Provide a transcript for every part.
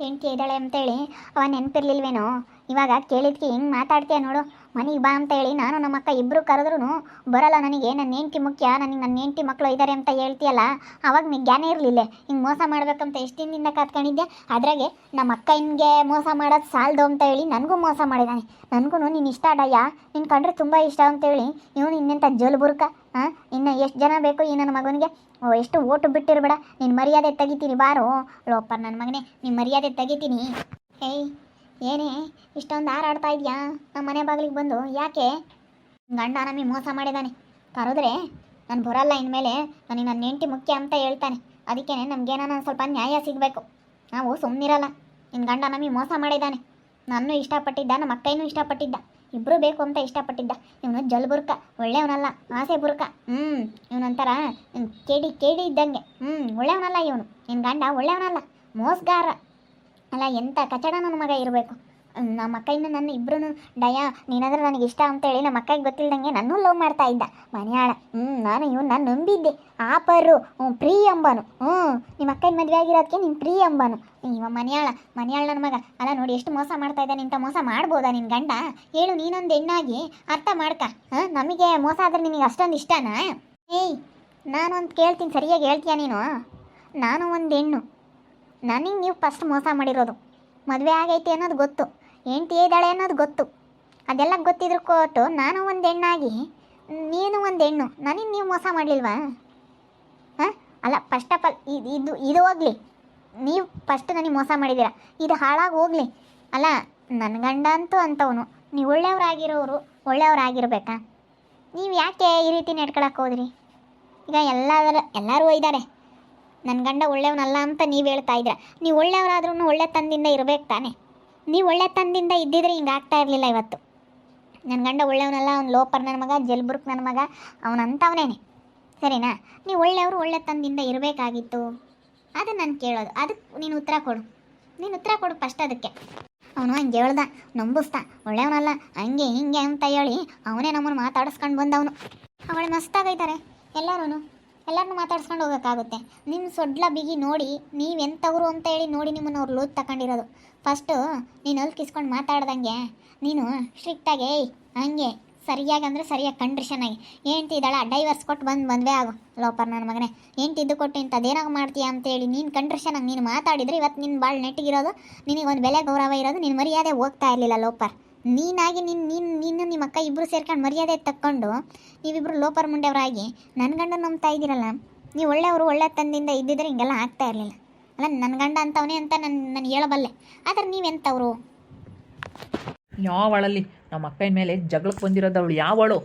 ಹೆಂಡ್ತಿ ಇದ್ದಾಳೆ ಅಂತೇಳಿ ಅವ ನೆನಪಿರ್ಲಿಲ್ವೇನೋ? ಇವಾಗ ಕೇಳಿದ್ಕೆ ಹೆಂಗ್ ಮಾತಾಡ್ತೀಯ ನೋಡು? ಮನೆಗೆ ಬಾ ಅಂತ ಹೇಳಿ ನಾನು ನಮ್ಮ ಅಕ್ಕ ಇಬ್ಬರು ಕರೆದ್ರೂ ಬರಲ್ಲ ನನಗೆ ನನ್ನ ಹೆಂಡ್ತಿ ಮುಖ್ಯ ನನಗೆ ನನ್ನ ಹೆಂಡ್ತಿ ಮಕ್ಕಳು ಇದ್ದಾರೆ ಅಂತ ಹೇಳ್ತೀಯಲ್ಲ ಅವಾಗ ನಿಂಗೆ ಜ್ಞಾನ ಇರಲಿಲ್ಲ. ಹಿಂಗೆ ಮೋಸ ಮಾಡಬೇಕಂತ ಎಷ್ಟು ದಿನದಿಂದ ಕಾತ್ಕೊಂಡಿದ್ದೆ ಅದ್ರಾಗೆ ನಮ್ಮ ಅಕ್ಕ ಹಿಂಗೆ ಮೋಸ ಮಾಡೋದು ಸಾಲದು ಅಂತ ಹೇಳಿ ನನಗೂ ಮೋಸ ಮಾಡಿದ್ದಾನೆ ನನಗೂ ನೀನು ಇಷ್ಟ ಅಡಯ್ಯ ನಿನ್ನ ಕಂಡ್ರೆ ತುಂಬ ಇಷ್ಟ ಅಂತೇಳಿ ಇವನು ಇನ್ನೆಂಥ ಜಲ್ಬುರ್ಕ ಹಾಂ ಇನ್ನು ಎಷ್ಟು ಜನ ಬೇಕು ಈ ನನ್ನ ಮಗನಿಗೆ? ಓ, ಎಷ್ಟು ಓಟು ಬಿಟ್ಟಿರ್ಬೇಡ. ನಿನ್ನ ಮರ್ಯಾದೆ ತೆಗಿತೀನಿ ಬಾರೋ. ಲೋಪ ನನ್ನ ಮಗನೇ ನಿನ್ನ ಮರ್ಯಾದೆ ತೆಗಿತೀನಿ. ಏಯ್ ಏನೇ, ಇಷ್ಟೊಂದು ಹಾರಾಡ್ತಾ ಇದೆಯಾ? ನಮ್ಮ ಮನೆ ಬಾಗಿಲಿಗೆ ಬಂದು ಯಾಕೆ? ಗಂಡ ನಮಗೆ ಮೋಸ ಮಾಡಿದ್ದಾನೆ ಕರೆದ್ರೆ ನಾನು ಬರಲ್ಲ ಇನ್ಮೇಲೆ ನನಗೆ ನನ್ನ ನೆಂಟಿ ಮುಖ್ಯ ಅಂತ ಹೇಳ್ತಾನೆ. ಅದಕ್ಕೆ ನಾನು ಸ್ವಲ್ಪ ನ್ಯಾಯ ಸಿಗಬೇಕು. ನಾವು ಸುಮ್ಮನಿರಲ್ಲ ನಿನ್ನ ಗಂಡ ನಮಗೆ ಮೋಸ ಮಾಡಿದ್ದಾನೆ ನಾನು ಇಷ್ಟಪಟ್ಟಿದ್ದ, ನಮ್ಮ ಅಕ್ಕೈನೂ ಇಷ್ಟಪಟ್ಟಿದ್ದ. ಇಬ್ಬರು ಬೇಕು ಅಂತ ಇಷ್ಟಪಟ್ಟಿದ್ದ. ಇವನು ಜಲ್ಬುರ್ಕ ಒಳ್ಳೆಯವನಲ್ಲ, ಆಸೆ ಬುರ್ಕ. ಹ್ಞೂ ಇವನೊಂಥರ ಕೇಡಿ ಕೇಡಿ ಇದ್ದಂಗೆ. ಹ್ಞೂ ಒಳ್ಳೆಯವನಲ್ಲ ಇವನು. ನಿನ್ನ ಗಂಡ ಒಳ್ಳೆಯವನಲ್ಲ, ಮೋಸಗಾರ. ಅಲ್ಲ ಎಂಥ ಕಚಡ ನನ್ನ ಮಗ ಇರಬೇಕು? ನಮ್ಮ ಅಕ್ಕಯಿಂದ ನನ್ನ ಇಬ್ಬರೂ ಡಯ, ನೀನಾದ್ರೂ ನನಗೆ ಇಷ್ಟ ಅಂತೇಳಿ ನಮ್ಮ ಅಕ್ಕಗೆ ಗೊತ್ತಿಲ್ದಂಗೆ ನನ್ನೂ ಲವ್ ಮಾಡ್ತಾ ಇದ್ದ. ಮನೆಯಾಳ ಹ್ಞೂ ನಾನು ಇವನು ನಾನು ನಂಬಿದ್ದೆ. ಆಪರು ಹ್ಞೂ ಪ್ರೀ ಅಂಬನು. ಹ್ಞೂ ನಿಮ್ಮ ಅಕ್ಕನ ಮದುವೆ ಆಗಿರೋದಕ್ಕೆ ನೀನು ಪ್ರೀ ಅಂಬನು. ಇವ ಮನೆಯಾಳ ಮನೆಯಾಳ ನನ್ನ ಮಗ. ಅಲ್ಲ, ನೋಡಿ ಎಷ್ಟು ಮೋಸ ಮಾಡ್ತಾ ಇದ್ದಾನೆ, ಇಂಥ ಮೋಸ ಮಾಡ್ಬೋದಾ ನಿನ್ನ ಗಂಡ? ಹೇಳು ನೀನೊಂದು ಹೆಣ್ಣಾಗಿ ಅರ್ಥ ಮಾಡ್ಕ. ಹಾಂ ನಮಗೆ ಮೋಸ ಆದರೆ ನಿನಗೆ ಅಷ್ಟೊಂದು ಇಷ್ಟನಾ? ಏಯ್, ನಾನೊಂದು ಕೇಳ್ತೀನಿ, ಸರಿಯಾಗಿ ಹೇಳ್ತೀಯ ನೀನು? ನಾನು ಒಂದು ಹೆಣ್ಣು. ನನಗೆ ನೀವು ಫಸ್ಟ್ ಮೋಸ ಮಾಡಿರೋದು. ಮದುವೆ ಆಗೈತೆ ಅನ್ನೋದು ಗೊತ್ತು. ಹೆಂಡ್ತಿ ಇದ್ದಾಳೆ ಅನ್ನೋದು ಗೊತ್ತು. ಅದೆಲ್ಲ ಗೊತ್ತಿದ್ರು ಕೊಟ್ಟು ನಾನು ಒಂದು ಹೆಣ್ಣಾಗಿ, ನೀನು ಒಂದು ಹೆಣ್ಣು. ನನಗೆ ನೀವು ಮೋಸ ಮಾಡಲಿಲ್ವಾ? ಹಾಂ? ಅಲ್ಲ ಫಸ್ಟ್ ಆಫ್ ಆಲ್ ಇದು ಇದು ಇದು ಹೋಗಲಿ. ನೀವು ಫಸ್ಟ್ ನನಗೆ ಮೋಸ ಮಾಡಿದ್ದೀರಾ. ಇದು ಹಾಳಾಗಿ ಹೋಗಲಿ. ಅಲ್ಲ ನನ್ನ ಗಂಡ ಅಂತೂ ಅಂಥವನು ನೀವು ಒಳ್ಳೆಯವರಾಗಿರೋರು ಒಳ್ಳೆಯವರಾಗಿರ್ಬೇಕಾ? ನೀವು ಯಾಕೆ ಈ ರೀತಿ ನಡ್ಕೊಳಕ್ಕೆ ಹೋದ್ರಿ? ಈಗ ಎಲ್ಲದರ, ಎಲ್ಲರೂ ಇದ್ದಾರೆ. ನನ್ನ ಗಂಡ ಒಳ್ಳೆಯವನಲ್ಲ ಅಂತ ನೀವು ಹೇಳ್ತಾ ಇದ್ದೀರ ನೀವು ಒಳ್ಳೆಯವರಾದ್ರೂ ಒಳ್ಳೆ ತಂದಿಂದ ಇರಬೇಕು ತಾನೆ. ನೀವು ಒಳ್ಳೆ ತಂದಿಂದ ಇದ್ದಿದ್ರೆ ಹಿಂಗೆ ಆಗ್ತಾ ಇರಲಿಲ್ಲ ಇವತ್ತು. ನನ್ನ ಗಂಡ ಒಳ್ಳೆಯವನಲ್ಲ, ಅವ್ನು ಲೋಪರ್ ನನ್ನ ಮಗ, ಜಲ್ಬುರ್ಕ್ ನನ್ನ ಮಗ ಅವನಂತವನೇನೆ ಸರಿನಾ? ನೀವು ಒಳ್ಳೆಯವರು ಒಳ್ಳೆ ತಂದಿಂದ ಇರಬೇಕಾಗಿತ್ತು. ಅದು ನಾನು ಕೇಳೋದು. ಅದಕ್ಕೆ ನೀನು ಉತ್ತರ ಕೊಡು. ನೀನು ಉತ್ತರ ಕೊಡು ಫಸ್ಟ್ ಅದಕ್ಕೆ. ಅವನು ಹಂಗೆ ಹೇಳ್ದ. ನಂಬಿಸ್ತಾ ಒಳ್ಳೆಯವನಲ್ಲ, ಹಂಗೆ ಹಿಂಗೆ ಅಂತ ಹೇಳಿ ಅವನೇ ನಮ್ಮನ್ನು ಮಾತಾಡಿಸ್ಕೊಂಡು ಬಂದವನು. ಅವಳು ಮಸ್ತಾಗೈತಾರೆ ಎಲ್ಲರೂ ಎಲ್ಲರನ್ನೂ ಮಾತಾಡ್ಸ್ಕೊಂಡು ಹೋಗೋಕ್ಕಾಗುತ್ತೆ. ನಿಮ್ಮ ಸೊಡ್ಲ ಬಿಗಿ ನೋಡಿ ನೀವೆಂಥವ್ರು ಅಂತ ಹೇಳಿ ನೋಡಿ ನಿಮ್ಮನ್ನು ಅವ್ರು ಲೋದ್ ತಗೊಂಡಿರೋದು ಫಸ್ಟು, ನೀನು ಅಲ್ಲಿ ಕಿಸ್ಕೊಂಡು ಮಾತಾಡ್ದಂಗೆ, ನೀನು ಸ್ಟ್ರಿಕ್ಟಾಗಿ ಏಯ್, ಹಂಗೆ, ಸರಿಯಾಗಿ ಅಂದರೆ ಸರಿಯಾಗಿ ಕಂಡೀಷನ್ ಆಗಿ ಹೆಂಡ್ತಿ ಇದ್ದಾಳ ಡೈವರ್ಸ್ ಕೊಟ್ಟು ಬಂದು ಬಂದ್ವೇ ಆಗು. ಲೋಪರ್ ನನ್ನ ಮಗನೇ ಹೆಂಡ್ತಿದ್ದು ಕೊಟ್ಟು ಇಂಥದ್ದೇನಾಗ ಮಾಡ್ತೀಯ ಅಂತೇಳಿ ನೀನು ಕಂಡೀಷನಾಗಿ ನೀನು ಮಾತಾಡಿದ್ರೆ ಇವತ್ತು ನಿನ್ನ ಭಾಳ ನೆಟ್ಟಿಗಿರೋದು, ನಿನಗೊಂದು ಬೆಲೆ ಗೌರವ ಇರೋದು ನಿನ್ನ ಮರ್ಯಾದೆ ಹೋಗ್ತಾ ಇರಲಿಲ್ಲ ಲೋಪರ್. ನೀನಾಗಿ ನಿನ್ನ ನೀನು ನೀನು ನಿಮ್ಮ ಅಕ್ಕ ಇಬ್ಬರು ಸೇರ್ಕೊಂಡು ಮರ್ಯಾದೆ ತಕ್ಕೊಂಡು ನೀವಿಬ್ಬರು ಲೋಪರ್ ಮುಂಡೆಯವರಾಗಿ ನನ್ನ ಗಂಡ ನಂಬ್ತಾ ಇದ್ದೀರಲ್ಲ ನೀವು ಒಳ್ಳೆಯವರು ಒಳ್ಳೆ ತಂದಿಂದ ಇದ್ದಿದ್ರೆ ಹಿಂಗೆಲ್ಲ ಆಗ್ತಾ ಇರಲಿಲ್ಲ. ಅಲ್ಲ ನನ್ನ ಗಂಡ ಅಂತವನೇ ಅಂತ ನಾನು ನಾನು ಹೇಳಬಲ್ಲೆ. ಆದರೆ ನೀವೆಂಥವ್ರು ಯಾವಳಲ್ಲಿ ನಮ್ಮ ಅಕ್ಕನ ಮೇಲೆ ಜಗಳಕ್ಕೆ ಬಂದಿರೋದು ಅವಳು ಯಾವಳು?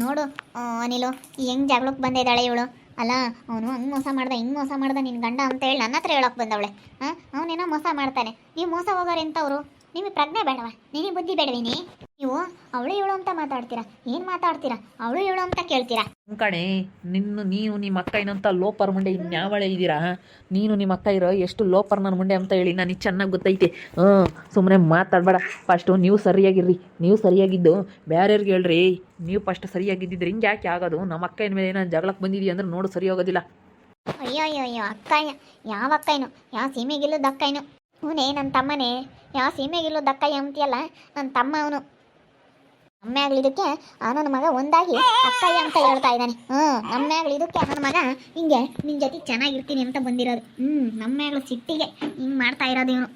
ನೋಡು ಆ, ಅನಿಲು ಹೆಂಗ್ ಜಗಳಕ್ಕೆ ಬಂದಿದ್ದಾಳೆ ಇವಳು? ಅಲ್ಲ ಅವನು ಹಂಗೆ ಮೋಸ ಮಾಡ್ದೆ ಹಿಂಗೆ ಮೋಸ ಮಾಡ್ದೆ ನಿನ್ನ ಗಂಡ ಅಂತ ಹೇಳಿ ನನ್ನ ಹತ್ರ ಹೇಳೋಕೆ ಬಂದವಳೆ. ಹಾಂ ಅವನೇನೋ ಮೋಸ ಮಾಡ್ತಾನೆ. ನೀವು ಮೋಸ ಹೋಗೋರು ಎಂಥವ್ರು ನಿಮಗೆ ಪ್ರಜ್ಞೆ ಬೇಡವ? ನಿನಗೆ ಬುದ್ಧಿ ಬೇಡವಿನಿ? ನೀವು ಅವಳು ಇವಳು ಅಂತ ಮಾತಾಡ್ತೀರಾ? ಏನು ಮಾತಾಡ್ತೀರಾ? ಅವಳು ಇವಳು ಅಂತ ಕೇಳ್ತೀರಾ? ಕಣೆ ನಿನ್ನ ನೀನು ನಿಮ್ಮ ಅಕ್ಕ ಏನಂತ ಲೋಪರ್ ಮುಂಡೆ ಇನ್ಯಾವಳೆ ಇದ್ದೀರಾ? ನೀನು ನಿಮ್ಮ ಅಕ್ಕ ಇರೋ ಎಷ್ಟು ಲೋಪರ್ ನನ್ನ ಮುಂಡೆ ಅಂತ ಹೇಳಿ ನನಗೆ ಚೆನ್ನಾಗಿ ಗೊತ್ತೈತೆ. ಹ್ಞೂ ಸುಮ್ಮನೆ ಮಾತಾಡಬೇಡ. ಫಸ್ಟು ನೀವು ಸರಿಯಾಗಿರ್ರಿ. ನೀವು ಸರಿಯಾಗಿದ್ದು ಬೇರೆಯವ್ರಿಗೆ ಹೇಳ್ರಿ. ನೀವು ಫಸ್ಟ್ ಸರಿಯಾಗಿದ್ದಿದ್ರೆ ಹಿಂಗೆ ಯಾಕೆ ಆಗೋದು? ನಮ್ಮ ಅಕ್ಕ ಮೇಲೆ ಏನೋ ಜಗಳಕ್ಕೆ ಬಂದಿದ್ದೀವಿ ಅಂದ್ರೆ ನೋಡು ಸರಿ ಹೋಗೋದಿಲ್ಲ. ಅಯ್ಯೋ ಅಯ್ಯೋ ಅಯ್ಯೋ ಅಕ್ಕ ಯಾವ ಅಕ್ಕಯ್ಯನು ಯಾವ ಸೀಮೆಗಿಲ್ಲದ ಅಕ್ಕಯ್ಯನು ಅವನೇ ನನ್ನ ತಮ್ಮನೇ. ಯಾವ ಸೀಮೆಗಿಲ್ಲೋ ದಕ್ಕ ಎಂತಿಯಲ್ಲ ನನ್ನ ತಮ್ಮ ಅವನು. ನಮ್ಮ ಆ ನನ್ನ ಮಗ ಒಂದಾಗಿ ಅಕ್ಕಯ್ಯ ಅಂತ ಹೇಳ್ತಾ ಇದ್ದಾನೆ. ಹ್ಞೂ ನಮ್ಮ ಇದಕ್ಕೆ ನನ್ನ ಮಗ ಹಿಂಗೆ ನಿನ್ನ ಜೊತೆ ಚೆನ್ನಾಗಿರ್ತೀನಿ ಅಂತ ಬಂದಿರೋದು. ಹ್ಞೂ ನಮ್ಮ ಸಿಟ್ಟಿಗೆ ಹಿಂಗೆ ಮಾಡ್ತಾ ಇರೋದು ಇವನು.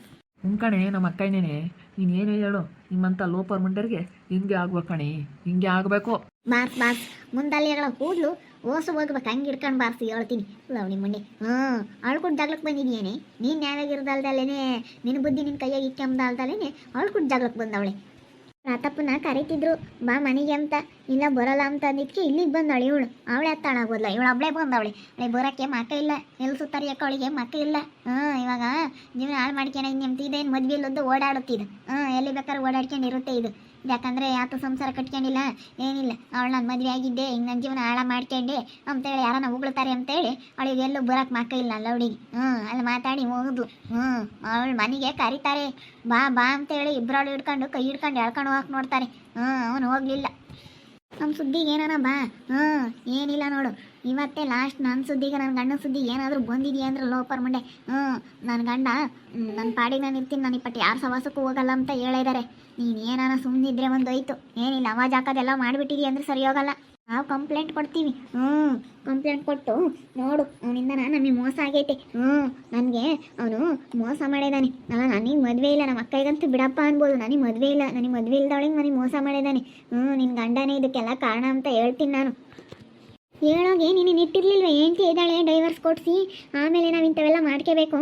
ಹ್ಞೂ ಕಣೆ ನಮ್ಮ ಅಕ್ಕಣ್ಣೇನೆ ನೀನು ಏನು ಹೇಳು ನಿಮ್ಮಂಥ ಲೋಪರ್ ಮುಂಡರಿಗೆ ಹಿಂಗೆ ಆಗ್ಬೇಕು ಕಣೆ ಹಿಂಗೆ ಆಗಬೇಕು. ಬಾಸ್ ಮುಂದಲ್ಲಿ ಹೇಳೋ ಕೂದಲು ಓಸು ಹೋಗ್ಬೇಕು ಹಂಗೆ ಹಿಡ್ಕೊಂಡು ಬಾರ್ಸಿ ಹೇಳ್ತೀನಿ. ಲವಣಿ ಮುಂಡೆ ಹ್ಞೂ. ಅಳ್ಕೊಂಡು ಜಗ್ಲಕ್ಕೆ ಬಂದಿದ್ಯೇನೆ? ನೀನು ನ್ಯಾಯಾಗಿರ್ದಲ್ದಲೇನೆ ನಿನ್ನ ಬುದ್ಧಿ ನಿನ್ನ ಕೈಯಾಗಿ ಇಕ್ಕಂಬದಲ್ದಲೇನೆ ಅಳ್ಕೊಂಡು ಜಗ್ಲಕ್ಕೆ ಬಂದವಳೆ. ರಾತಪ್ಪನ ಕರೀತಿದ್ರು, ಬಾ ಮನೆಗೆ ಅಂತ. ಇಲ್ಲ ಬರಲ್ಲ ಅಂತ ಅಂದಿದ್ಕೆ ಇಲ್ಲಿಗೆ ಬಂದವಳೆ ಇವಳು ಅವಳೆ ಹತ್ತಾಳಾಗೋದ್ಲ ಇವಳು ಒಬ್ಳೆ ಬಂದವಳೆ. ಅವಳೆ ಬರೋಕ್ಕೆ ಮಕ್ಕ ಇಲ್ಲ. ಎಲ್ಲಿ ಸುತ್ತಾರಿಯಕ್ಕೆ ಯಾಕೆ ಅವಳಿಗೆ? ಮಕ್ಕ ಇಲ್ಲ. ಹ್ಞೂ, ಇವಾಗ ಜೀವನ ಹಾಳು ಮಾಡ್ಕೊಂಡು ನೆಮ್ಮದಿ ಇದೇನು ಮದ್ವೆ ಇಲ್ಲದ್ದು ಓಡಾಡುತ್ತಿದ್ದು ಹ್ಞೂ, ಎಲ್ಲಿ ಬೇಕಾದ್ರೆ ಓಡಾಡ್ಕೊಂಡು ಇರುತ್ತೆ ಇದು. ಯಾಕಂದರೆ ಯಾತು ಸಂಸಾರ ಕಟ್ಕೊಂಡಿಲ್ಲ ಏನಿಲ್ಲ. ಅವಳು ನಾನು ಮದುವೆ ಆಗಿದ್ದೆ ಹಿಂಗೆ ನನ್ನ ಜೀವನ ಹಾಳ ಮಾಡ್ಕೊಂಡೆ ಅಂತೇಳಿ ಯಾರನ್ನ ಉಗುಳ್ತಾರೆ ಅಂತೇಳಿ, ಅವಳಿಗೆ ಎಲ್ಲೂ ಬರೋಕೆ ಮಕ್ಕ ಇಲ್ಲ ಅಲ್ಲ ಅವಳಿಗೆ ಹ್ಞೂ, ಅಲ್ಲಿ ಮಾತಾಡಿ ಹೋಗುದು ಹ್ಞೂ, ಅವಳು ಮನೆಗೆ ಕರೀತಾರೆ. ಬಾ ಬಾ ಅಂತೇಳಿ ಇಬ್ಬರವಳು ಹಿಡ್ಕೊಂಡು, ಕೈ ಹಿಡ್ಕೊಂಡು ಎಳ್ಕೊಂಡು ಹೋಗಕ್ಕೆ ನೋಡ್ತಾರೆ. ಹ್ಞೂ, ಅವನು ಹೋಗಲಿಲ್ಲ. ನಮ್ಮ ಸುದ್ದಿಗೆ ಏನಾನ ಬಾ. ಹ್ಞೂ, ಏನಿಲ್ಲ ನೋಡು. ಇವತ್ತೇ ಲಾಸ್ಟ್ ನನ್ನ ಸುದ್ದಿಗೆ ನನ್ನ ಗಂಡನ ಸುದ್ದಿ ಏನಾದರೂ ಬಂದಿದೆಯಾ ಅಂದ್ರೆ ಲೋಪರ್ ಮಂಡೆ ಹ್ಞೂ ನನ್ನ ಗಂಡ ನನ್ನ ಪಾಡಿಗೆ ನಾನು ಇರ್ತೀನಿ ನಾನು ಇಪ್ಪಟ್ಟು ಯಾರು ಸವಾಸಕ್ಕೂ ಹೋಗಲ್ಲ ಅಂತ ಹೇಳಿದ್ದಾರೆ ನೀನು ಏನಾರ ಸುಮ್ಮನಿದ್ರೆ ಒಂದು ಹೋಯ್ತು ಏನಿಲ್ಲ, ಅವಾಜ್ ಹಾಕೋದೆಲ್ಲ ಮಾಡಿಬಿಟ್ಟಿದೀಯ ಅಂದ್ರೆ ಸರಿ ಹೋಗಲ್ಲ. ನಾವು ಕಂಪ್ಲೇಂಟ್ ಕೊಡ್ತೀವಿ. ಹ್ಞೂ ಕಂಪ್ಲೇಂಟ್ ಕೊಟ್ಟು ನೋಡು, ಅವನಿಂದ ನಾನು ನಮಗೆ ಮೋಸ ಆಗೈತೆ. ಹ್ಞೂ ನನಗೆ ಅವನು ಮೋಸ ಮಾಡಿದ್ದಾನೆ ನಾನು ನನಗೆ ಮದುವೆ ಇಲ್ಲ ನಮ್ಮ ಅಕ್ಕಗಂತೂ ಬಿಡಪ್ಪ ಅನ್ಬೋದು. ನನಗೆ ಮದುವೆ ಇಲ್ಲ, ನನಗೆ ಮದುವೆ ಇಲ್ದವಳಿಗೆ ನನಗೆ ಮೋಸ ಮಾಡಿದ್ದಾನೆ ಹ್ಞೂ ನಿನ್ನ ಗಂಡನೇ ಇದಕ್ಕೆಲ್ಲ ಕಾರಣ ಅಂತ ಹೇಳ್ತೀನಿ ನಾನು. ಹೇಳೋಗೆ ನೀನು ಇಟ್ಟಿರ್ಲಿಲ್ವ ಹೆಂಡತಿ ಇದ್ದಾಳೆ ಡೈವರ್ಸ್ ಕೊಡಿಸಿ, ಆಮೇಲೆ ನಾವು ಇಂಥವೆಲ್ಲ ಮಾಡ್ಕೋಬೇಕು.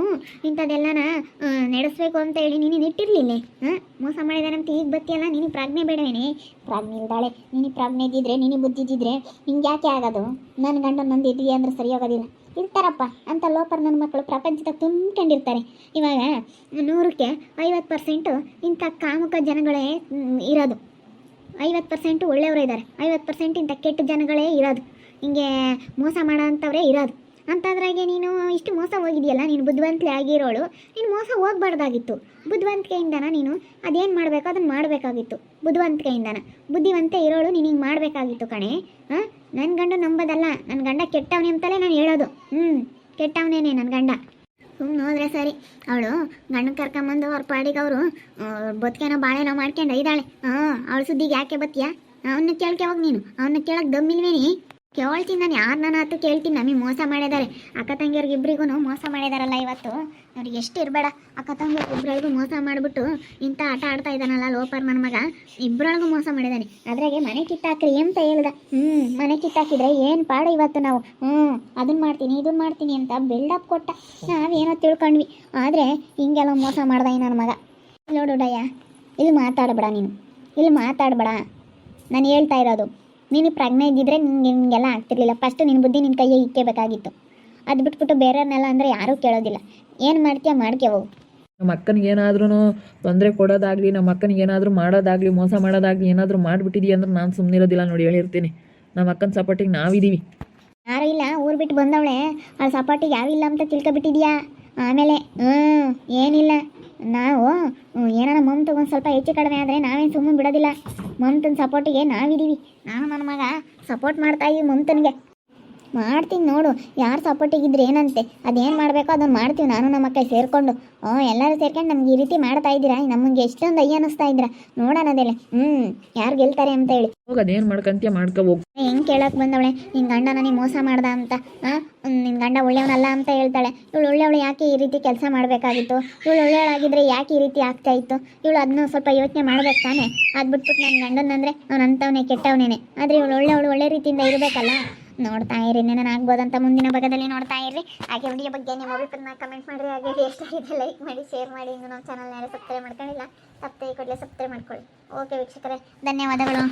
ಇಂಥದ್ದೆಲ್ಲನ ನಡೆಸ್ಬೇಕು ಅಂತ ಹೇಳಿ ನೀನು ನಿಟ್ಟಿರಲಿಲ್ಲ ಹಾಂ ಮೋಸ ಮಾಡಿದಾನಂತ ಈಗ ಬತ್ತಿಯಲ್ಲ ನಿನಗೆ ಪ್ರಾಜ್ಞೆ ಬೇಡವೇನೆ. ಪ್ರಾಜ್ಞೆ ಇದ್ದಾಳೆ ನಿನಗೆ ಪ್ರಾಜ್ಞೆ ಇದ್ದಿದ್ರೆ ನಿನಗೆ ಬುದ್ಧಿದ್ದಿದ್ರೆ ನಿಂಗೆ ಯಾಕೆ ಆಗೋದು? ನನ್ನ ಗಂಡ ನಂದು ಇದೆಯಾ ಅಂದ್ರೆ ಸರಿ ಹೋಗೋದಿಲ್ಲ. ಇರ್ತಾರಪ್ಪ, ಅಂತ ಲೋಪರ್ ನನ್ನ ಮಕ್ಕಳು ಪ್ರಪಂಚದಾಗ ತುಂಬ್ಕೊಂಡಿರ್ತಾರೆ. ಇವಾಗ ನೂರಕ್ಕೆ ಐವತ್ತು ಪರ್ಸೆಂಟು ಇಂಥ ಕಾಮುಕ ಜನಗಳೇ ಇರೋದು. ಐವತ್ತು ಪರ್ಸೆಂಟು ಒಳ್ಳೆಯವರು ಇದ್ದಾರೆ ಐವತ್ತು ಪರ್ಸೆಂಟ್ ಇಂಥ ಕೆಟ್ಟ ಜನಗಳೇ ಇರೋದು. ಹಿಂಗೆ ಮೋಸ ಮಾಡೋಂಥವ್ರೇ ಇರೋದು. ಅಂಥದ್ರಾಗೆ ನೀನು ಇಷ್ಟು ಮೋಸ ಹೋಗಿದೆಯಲ್ಲ, ನೀನು ಬುದ್ಧಿವಂತಲೆ ಆಗಿರೋಳು, ನೀನು ಮೋಸ ಹೋಗ್ಬಾರ್ದಾಗಿತ್ತು. ಬುದ್ಧಿವಂತಿಕೆಯಿಂದನ ನೀನು ಅದೇನು ಮಾಡಬೇಕು ಅದನ್ನು ಮಾಡಬೇಕಾಗಿತ್ತು. ಬುದ್ಧಿವಂತಿಕೆಯಿಂದನ. ಬುದ್ಧಿವಂತೆ ಇರೋಳು, ನೀನು ಹಿಂಗೆ ಮಾಡಬೇಕಾಗಿತ್ತು ಕಣೆ. ಹಾಂ? ನನ್ನ ಗಂಡ ನಂಬೋದಲ್ಲ ನನ್ನ ಗಂಡ ಕೆಟ್ಟವನೇ ಅಂತಲೇ ನಾನು ಹೇಳೋದು. ಹ್ಞೂ ಕೆಟ್ಟವನೇನೆ ನನ್ನ ಗಂಡ. ಸುಮ್ಮನೆ ನೋಡಿದ್ರೆ ಸರಿ. ಅವಳು ಗಂಡನ ಕರ್ಕೊಂಬಂದು ಅವ್ರ ಪಾಡಿಗೆ ಅವರು ಬದುಕೇನೋ ಬಾಳೆನೋ ಮಾಡ್ಕೊಂಡು ಇದ್ದಾಳೆ. ಹಾಂ, ಅವಳು ಸುದ್ದಿಗೆ ಯಾಕೆ ಬತ್ತೀಯಾ? ಅವನ್ನ ಕೇಳ್ಕೆ ಹೋಗಿ ನೀನು. ಅವನ್ನ ಕೇಳಕ್ಕೆ ದಮ್ಮಿಲ್ವೇನಿ? ಕೇಳ್ತೀನಿ ನಾನು, ಯಾರು ನಾನು ಹತ್ತು ಕೇಳ್ತೀನಿ? ನಮಗೆ ಮೋಸ ಮಾಡಿದ್ದಾರೆ ಅಕ್ಕ ತಂಗಿಯವ್ರಿಗೆ ಇಬ್ಬರಿಗೂ ಮೋಸ ಮಾಡಿದಾರಲ್ಲ ಇವತ್ತು? ನೋಡಿ ಎಷ್ಟು ಇರಬೇಡ. ಅಕ್ಕ ತಂಗಿ ಇಬ್ಬರೊಳಗೂ ಮೋಸ ಮಾಡಿಬಿಟ್ಟು ಇಂಥ ಆಟ ಆಡ್ತಾ ಇದ್ದಾನಲ್ಲ ಲೋಪರ್ ನನ್ನ ಮಗ. ಇಬ್ಬರೊಳಗೂ ಮೋಸ ಮಾಡಿದ್ದಾನೆ ಅದ್ರಾಗೆ ಮನೆ ಕಿತ್ತಾಕ್ರಿ ಅಂತ ಹೇಳ್ದ. ಹ್ಞೂ ಮನೆ ಕಿತ್ತಾಕಿದ್ರೆ ಏನು ಪಾಡ ಇವತ್ತು ನಾವು? ಹ್ಞೂ ಅದನ್ನ ಮಾಡ್ತೀನಿ ಇದನ್ನ ಮಾಡ್ತೀನಿ ಅಂತ ಬಿಲ್ಡಪ್ ಕೊಟ್ಟ. ನಾವೇನೋ ತಿಳ್ಕೊಂಡ್ವಿ. ಆದರೆ ಹಿಂಗೆಲ್ಲ ಮೋಸ ಮಾಡ್ದೆ ನನ್ನ ಮಗ. ನೋಡು ಡಯ್ಯ, ಇಲ್ಲಿ ಮಾತಾಡಬೇಡ ನೀನು. ಇಲ್ಲಿ ಮಾತಾಡಬೇಡ. ನಾನು ಹೇಳ್ತಾ ಇರೋದು. ನೀನು ಪ್ರಜ್ಞೆ ಇದ್ದಿದ್ರೆ ನಿಂಗೆ ಹಿಂಗೆಲ್ಲ ಆಗ್ತಿರ್ಲಿಲ್ಲ. ಫಸ್ಟ್ ನಿನ್ನ ಬುದ್ಧಿ ನಿನ್ನ ಕೈಯ್ಯ ಇಕ್ಕಬೇಕಾಗಿತ್ತು ಅದು ಬಿಟ್ಬಿಟ್ಟು ಬೇರೆಯವ್ರನ್ನೆಲ್ಲ ಅಂದರೆ ಯಾರೂ ಕೇಳೋದಿಲ್ಲ. ಏನು ಮಾಡ್ತೀಯ ಮಾಡ್ಕೆ ಹೋಗು. ನಮ್ಮ ಅಕ್ಕನಿಗೆ ಏನಾದ್ರೂ ತೊಂದರೆ ಕೊಡೋದಾಗಲಿ ನಮ್ಮ ಅಕ್ಕನಿಗೆ ಏನಾದರೂ ಮಾಡೋದಾಗಲಿ ಮೋಸ ಮಾಡೋದಾಗಲಿ ಏನಾದರೂ ಮಾಡಿಬಿಟ್ಟಿದ್ಯಾ ಅಂದ್ರೆ ನಾನು ಸುಮ್ಮನಿರೋದಿಲ್ಲ ನೋಡಿ ಹೇಳಿರ್ತೀನಿ. ನಮ್ಮ ಅಕ್ಕನ ಸಪೋರ್ಟಿಗೆ ನಾವಿದ್ದೀವಿ ಯಾರೂ ಇಲ್ಲ ಊರು ಬಿಟ್ಟು ಬಂದವಳೆ. ಆ ಸಪಾಟಿಗೆ ಯಾವಿಲ್ಲ ಅಂತ ತಿಳ್ಕೊಬಿಟ್ಟಿದ್ಯಾ? ಆಮೇಲೆ ಹ್ಞೂ ಏನಿಲ್ಲ. ನಾವು ಏನಾರ ಮಮತಗೆ ಒಂದು ಸ್ವಲ್ಪ ಹೆಚ್ಚು ಕಡಿಮೆ ಆದರೆ ನಾವೇನು ಸುಮ್ಮನೆ ಬಿಡೋದಿಲ್ಲ. ಮಮತನ ಸಪೋರ್ಟಿಗೆ ನಾವಿದ್ದೀವಿ ನಾನು ಸಪೋರ್ಟ್ ಮಾಡ್ತಾ ಇ ಮಮತನಿಗೆ. ಮಾಡ್ತೀನಿ ನೋಡು ಯಾರು ಸಪೋರ್ಟಿಗಿದ್ರೆ ಏನಂತೆ? ಅದೇನು ಮಾಡಬೇಕೋ ಅದನ್ನು ಮಾಡ್ತೀವಿ ನಾನು ನಮ್ಮ ಕೈ ಸೇರಿಕೊಂಡು. ಓ ಎಲ್ಲರೂ ಸೇರ್ಕೊಂಡು ನಮ್ಗೆ ಈ ರೀತಿ ಮಾಡ್ತಾ ಇದ್ದೀರಾ? ನಮಗೆ ಎಷ್ಟೊಂದು ಅಯ್ಯ ಅನ್ನಿಸ್ತಾ ಇದ್ದೀರಾ? ನೋಡೋಣ ಅದೆಲ್ಲ. ಹ್ಞೂ ಯಾರು ಗೆಲ್ತಾರೆ ಅಂತ ಹೇಳಿ. ಹೋಗ ಅದೇನು ಮಾಡ್ಕಂತೀಯ ಮಾಡ್ಕೊ ಹೆಂಗೆ. ಹೆಂಗ್ ಕೇಳಕ್ ಬಂದವಳೆ? ನಿನ್ನ ಗಂಡ ನನಗೆ ಮೋಸ ಮಾಡ್ದ ಅಂತ ಆ? ನಿನ್ನ ಗಂಡ ಒಳ್ಳೆಯವನಲ್ಲ ಅಂತ ಹೇಳ್ತಾಳೆ. ಇವಳು ಒಳ್ಳೆಯವಳು ಯಾಕೆ ಈ ರೀತಿ ಕೆಲಸ ಮಾಡಬೇಕಾಗಿತ್ತು? ಇವಳು ಒಳ್ಳೆಯವಳಾಗಿದ್ದರೆ ಯಾಕೆ ಈ ರೀತಿ ಆಗ್ತಾ ಇತ್ತು? ಇವಳು ಅದನ್ನ ಸ್ವಲ್ಪ ಯೋಚನೆ ಮಾಡ್ಬೇಕು ತಾನೆ? ಅದು ಬಿಟ್ಬಿಟ್ಟು ನನ್ನ ಗಂಡನಂದ್ರೆ ಅವನು ಅಂಥವನೇ ಕೆಟ್ಟವನೇನೆ. ಆದರೆ ಇವಳು ಒಳ್ಳೆಯವಳು ಒಳ್ಳೆ ರೀತಿಯಿಂದ ಇರಬೇಕಲ್ಲ? ನೋಡ್ತಾ ಇರಿ ಆಗ್ಬೋದಂತ ಮುಂದಿನ ಭಾಗದಲ್ಲಿ ನೋಡ್ತಾ ಇರಿ. ಹಾಗೆ ವಿಡಿಯೋ ಬಗ್ಗೆ ನಿಮ್ಮ ಅಭಿಪ್ರಾಯನ ಕಮೆಂಟ್ ಮಾಡಿರಿ. ಹಾಗೆ ಎಷ್ಟಾಗಿದೆ ಲೈಕ್ ಮಾಡಿ ಶೇರ್ ಮಾಡಿ. ಇನ್ನು ನಮ್ಮ ಚಾನಲ್ನ ಸಬ್ಸ್ಕ್ರೈಬ್ ಮಾಡ್ಕೊಂಡಿಲ್ಲ ಸಬ್ಸ್ಕ್ರೈಬ್ ಕೊಡಲಿ ಸಬ್ಸ್ಕ್ರೈಬ್ ಮಾಡ್ಕೊಳ್ಳಿ. ಓಕೆ ವೀಕ್ಷಕರೇ, ಧನ್ಯವಾದಗಳು.